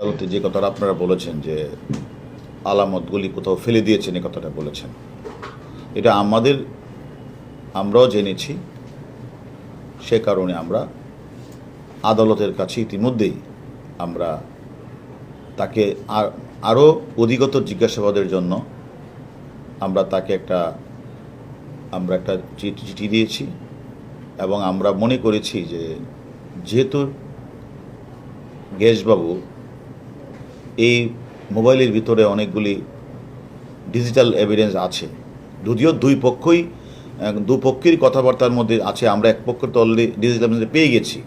আদালতে যে কথাটা আপনারা বলেছেন যে আলামতগুলি কোথাও ফেলে দিয়েছেন এই কথাটা বলেছেন। এটা আমাদের, আমরাও জেনেছি, সে কারণে আমরা আদালতের কাছে ইতিমধ্যেই আমরা তাকে আর, আরও অধিগত জিজ্ঞাসাবাদের জন্য আমরা তাকে একটা, আমরা একটা চিঠি চিঠি দিয়েছি এবং আমরা মনে করেছি যে যেহেতু গেজবাবু এই মোবাইলের ভিতরে অনেকগুলি ডিজিটাল এভিডেন্স আছে। যদিও দুই পক্ষই দুপক্ষের কথাবার্তার মধ্যে আছে, আমরা এক পক্ষ তো অলরেডি ডিজিটাল এভিডেন্স পেয়ে গেছি।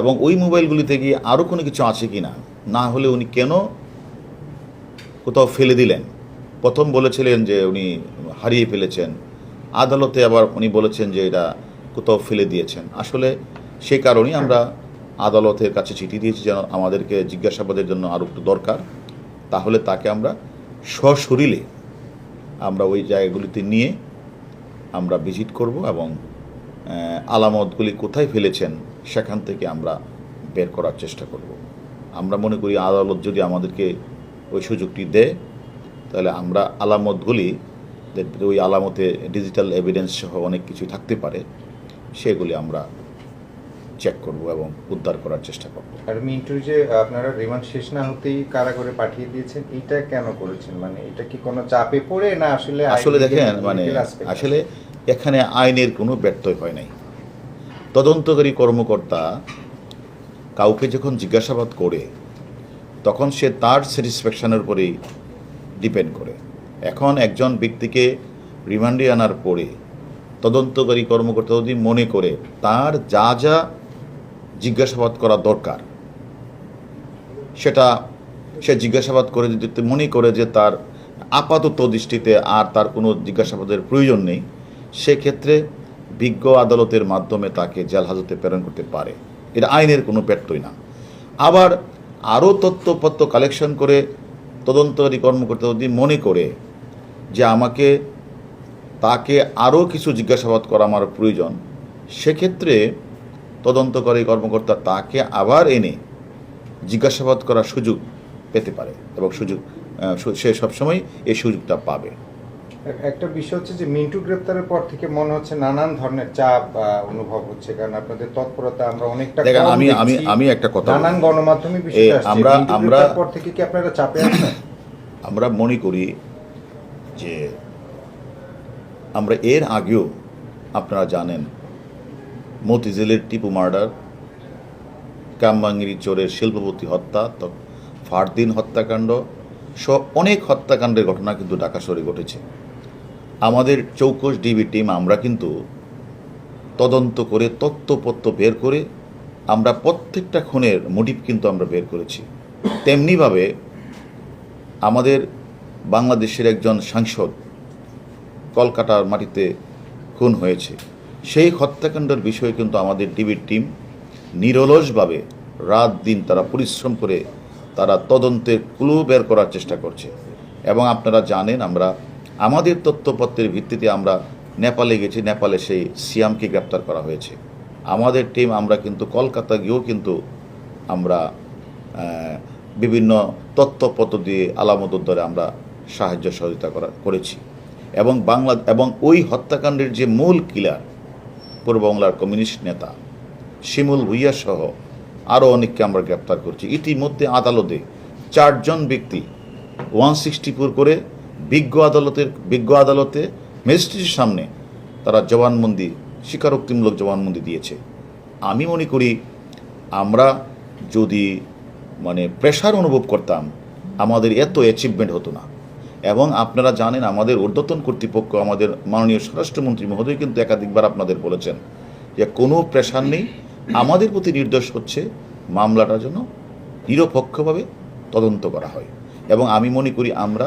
এবং ওই মোবাইলগুলিতে গিয়ে আরও কোনো কিছু আছে কি না না হলে উনি কেন কোথাও ফেলে দিলেন? প্রথম বলেছিলেন যে উনি হারিয়ে ফেলেছেন। আদালতে আবার উনি বলেছেন যে এটা কোথাও ফেলে দিয়েছেন। আসলে সে কারণেই আমরা আদালতের কাছে চিঠি দিয়েছি যেন আমাদেরকে জিজ্ঞাসাবাদের জন্য আরও একটু দরকার। তাহলে তাকে আমরা সশরীরে আমরা ওই জায়গাগুলিতে নিয়ে আমরা ভিজিট করব এবং আলামতগুলি কোথায় ফেলেছেন সেখান থেকে আমরা বের করার চেষ্টা করব। আমরা মনে করি আদালত যদি আমাদেরকে ওই সুযোগটি দেয়, তাহলে আমরা আলামতগুলি ওই আলামতে ডিজিটাল এভিডেন্স সহ অনেক কিছু থাকতে পারে, সেগুলি আমরা চেক করব এবং উদ্ধার করার চেষ্টা করব। আর মিন্টুর যে আপনারা রিমান্ড শেষ না হতেই কারাগারে পাঠিয়ে দিয়েছেন এটা কেন করেছেন? মানে এটা কি কোনো চাপে পড়ে না আসলে আসলে দেখেন মানে আসলে এখানে আইনের কোনো ব্যর্থই হয় নাই। তদন্তকারী কর্মকর্তা কাউকে যখন জিজ্ঞাসাবাদ করে তখন সে তার স্যাটিসফ্যাকশনের উপরেই ডিপেন্ড করে। এখন একজন ব্যক্তিকে রিমান্ডে আনার পরে তদন্তকারী কর্মকর্তা যদি মনে করে তার যা যা জিজ্ঞাসাবাদ করা দরকার। সেটা সে জিজ্ঞাসাবাদ করে যদি মনে করে যে তার আপাতত দৃষ্টিতে আর তার কোনো জিজ্ঞাসাবাদের প্রয়োজন নেই, সেক্ষেত্রে বিজ্ঞ আদালতের মাধ্যমে তাকে জেল হাজতে প্রেরণ করতে পারে। এটা আইনের কোনো ব্যর্থই না। আবার আরও তথ্যপত্র কালেকশন করে তদন্তকারী কর্মকর্তা যদি মনে করে যে আমাকে তাকে আরও কিছু জিজ্ঞাসাবাদ করা আমার প্রয়োজন, সেক্ষেত্রে তদন্তকারী কর্মকর্তা তাকে আবার এনে জিজ্ঞাসাবাদ করার সুযোগ পেতে পারে এবং সুযোগ সে সবসময় এই সুযোগটা পাবে। একটা বিষয় হচ্ছে যে মিন্টু গ্রেপ্তারের পর থেকে মনে হচ্ছে নানান ধরনের চাপ অনুভব হচ্ছে। কারণ আপনাদের তৎপরতা আমরা অনেকটা দেখেন আমি আমি আমি একটা কথা নানান। গণমাধ্যমে আসছে। আমরা- আমরা- পর থেকে কি আপনারা চাপে আছেন? আমরা মনে করি যে আমরা এর আগেও আপনারা জানেন মতিঝিলের টিপু মার্ডার কামবাঙ্গিরি চোরের শিল্পপতি হত্যা ফারদিন হত্যাকাণ্ড সব অনেক হত্যাকাণ্ডের ঘটনা কিন্তু ঢাকা শহরে ঘটেছে। আমাদের চৌকস ডিবি টিম, আমরা কিন্তু তদন্ত করে তথ্যপত্র বের করে আমরা প্রত্যেকটা খুনের মোটিভ কিন্তু আমরা বের করেছি। তেমনিভাবে আমাদের বাংলাদেশের একজন সাংসদ কলকাতার মাটিতে খুন হয়েছে। সেই হত্যাকাণ্ডের বিষয়ে কিন্তু আমাদের ডিবির টিম নিরলসভাবে রাত দিন তারা পরিশ্রম করে তারা তদন্তের ক্লু বের করার চেষ্টা করছে। এবং আপনারা জানেন আমরা, আমাদের তথ্যপত্রের ভিত্তিতে আমরা নেপালে গেছি, নেপালে সেই সিয়ামকে গ্রেপ্তার করা হয়েছে। আমাদের টিম, আমরা কিন্তু কলকাতা গিয়েও কিন্তু আমরা বিভিন্ন তথ্যপত্র দিয়ে আলামত উদ্ধারে আমরা সাহায্য সহযোগিতা করা, করেছি। এবং বাংলা, এবং ওই হত্যাকাণ্ডের যে মূল কিলার পূর্ব বাংলার কমিউনিস্ট নেতা শিমুল ভুইয়া সহ আরও অনেককে আমরা গ্রেপ্তার করছি। ইতিমধ্যে আদালতে চারজন ব্যক্তি ওয়ান সিক্সটি ফোর করে বিজ্ঞ আদালতের, বিজ্ঞ আদালতে ম্যাজিস্ট্রেটের সামনে তারা জবানবন্দি, স্বীকারোক্তিমূলক জবানবন্দি দিয়েছে। আমি মনে করি আমরা যদি মানে প্রেশার অনুভব করতাম, আমাদের এত অ্যাচিভমেন্ট হতো না। এবং আপনারা জানেন আমাদের ঊর্ধ্বতন কর্তৃপক্ষ, আমাদের মাননীয় স্বরাষ্ট্রমন্ত্রী মহোদয় কিন্তু একাধিকবার আপনাদের বলেছেন যে কোনো প্রেশার নেই। আমাদের প্রতি নির্দেশ হচ্ছে মামলাটা যেন নিরপেক্ষভাবে তদন্ত করা হয়। এবং আমি মনে করি আমরা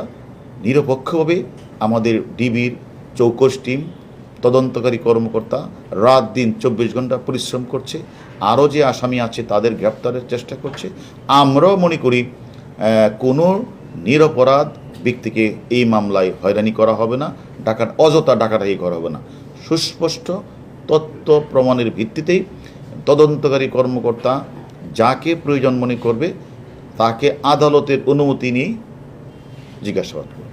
নিরপেক্ষভাবে আমাদের ডিবির চৌকস টিম, তদন্তকারী কর্মকর্তা রাত দিন চব্বিশ ঘণ্টা পরিশ্রম করছে, আরও যে আসামি আছে তাদের গ্রেপ্তারের চেষ্টা করছে। আমরাও মনে করি কোনো নিরপরাধ ব্যক্তিকে এই মামলায় হয়রানি করা হবে না ডাকা অযথা ডাকাটাই করা হবে না। সুস্পষ্ট তথ্য প্রমাণের ভিত্তিতেই তদন্তকারী কর্মকর্তা যাকে প্রয়োজন মনে করবে, তাকে আদালতের অনুমতি নিয়ে জিজ্ঞাসাবাদ করবে।